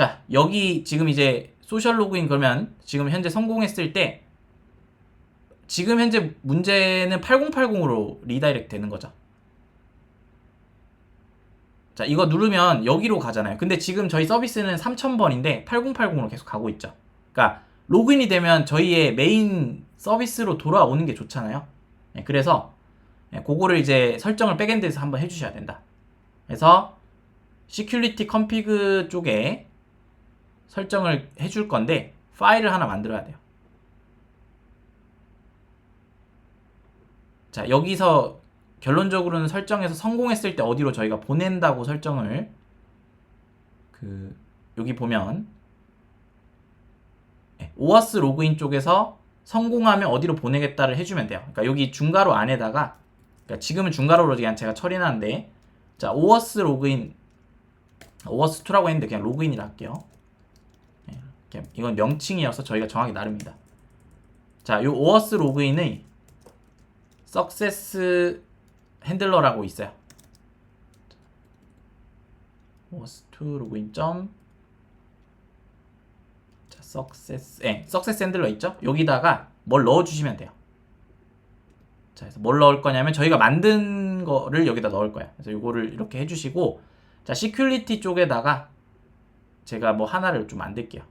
자, 여기 지금 이제 소셜 로그인 그러면 지금 현재 성공했을 때 지금 현재 문제는 8080으로 리다이렉트 되는 거죠. 자, 이거 누르면 여기로 가잖아요. 근데 지금 저희 서비스는 3000번인데 8080으로 계속 가고 있죠. 그러니까 로그인이 되면 저희의 메인 서비스로 돌아오는 게 좋잖아요. 네, 그래서 네, 그거를 이제 설정을 백엔드에서 한번 해주셔야 된다. 그래서 시큐리티 컴피그 쪽에 설정을 해줄 건데 파일을 하나 만들어야 돼요. 자 여기서 결론적으로는 설정해서 성공했을 때 어디로 저희가 보낸다고 설정을 그 여기 보면 네, 오아스 로그인 쪽에서 성공하면 어디로 보내겠다를 해주면 돼요. 그러니까 여기 중괄호 안에다가 그러니까 지금은 중괄호로 그냥 제가 처리하는데 자 오아스 로그인 오아스 2라고 했는데 그냥 로그인이라 할게요. 이건 명칭이어서 저희가 정하기 나름입니다. 자, 요 오어스 로그인의 석세스 핸들러라고 있어요. 오어스 2 로그인 점 자, 석세스 예, 석세스 핸들러 있죠? 여기다가 뭘 넣어 주시면 돼요. 자, 그래서 뭘 넣을 거냐면 저희가 만든 거를 여기다 넣을 거예요. 그래서 요거를 이렇게 해 주시고 자, 시큐리티 쪽에다가 제가 뭐 하나를 좀 만들게요.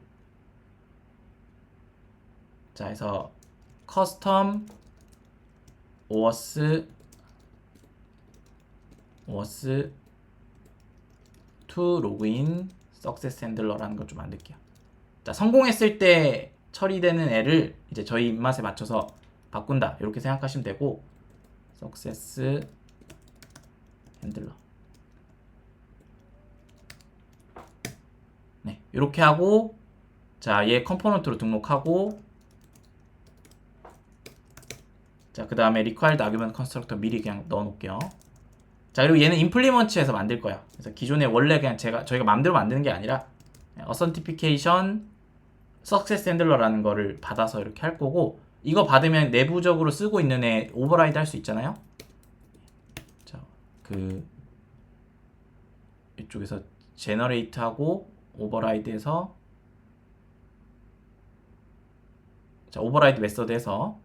자, 해서 커스텀 오어스 오어스 투 로그인 석세스 핸들러라는 걸 좀 만들게요. 자, 성공했을 때 처리되는 애를 이제 저희 입맛에 맞춰서 바꾼다. 이렇게 생각하시면 되고 석세스 핸들러 네, 이렇게 하고 자, 얘 컴포넌트로 등록하고 자, 그 다음에 required argument constructor 미리 그냥 넣어 놓을게요. 자, 그리고 얘는 implement에서 만들 거예요. 그래서 기존에 원래 그냥 제가 저희가 마음대로 만드는 게 아니라 authentication success handler라는 거를 받아서 이렇게 할 거고 이거 받으면 내부적으로 쓰고 있는 애 오버라이드 할 수 있잖아요. 자, 그 이쪽에서 generate 하고 오버라이드해서 자, 오버라이드 메서드에서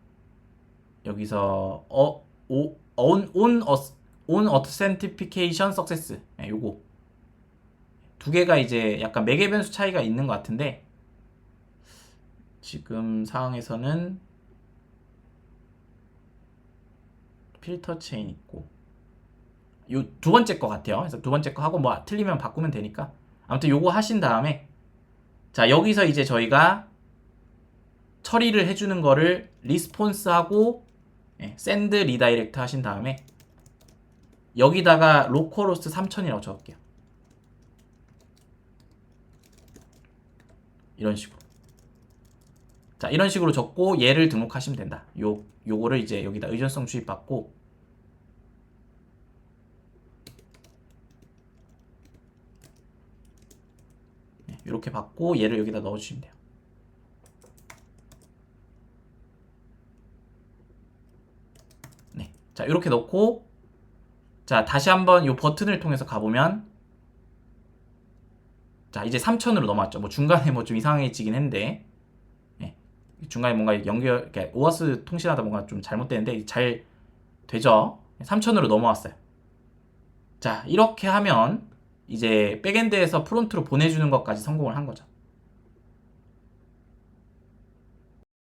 여기서 어, 오, on, on, on authentication success. 네, 요거. 두 개가 이제 약간 매개 변수 차이가 있는 것 같은데 지금 상황에서는 필터 체인 있고. 요 두 번째 거 같아요. 그래서 두 번째 거 하고 뭐 틀리면 바꾸면 되니까. 아무튼 요거 하신 다음에 자 여기서 이제 저희가 처리를 해주는 거를 리스폰스하고 예, 샌드 리다이렉트 하신 다음에 여기다가 로컬호스트 3000이라고 적을게요. 이런 식으로. 자, 이런 식으로 적고 얘를 등록하시면 된다. 요 요거를 이제 여기다 의존성 주입 받고 네, 이렇게 받고 얘를 여기다 넣어 주시면 돼요. 네. 자, 이렇게 넣고 자, 다시 한번 이 버튼을 통해서 가보면 자, 이제 3000으로 넘어왔죠. 뭐 중간에 뭐 좀 이상해지긴 했는데 예. 중간에 뭔가 연결 이렇게 오아스 통신하다 뭔가 좀 잘못되는데 잘 되죠. 3000으로 넘어왔어요. 자, 이렇게 하면 이제 백엔드에서 프론트로 보내주는 것까지 성공을 한 거죠.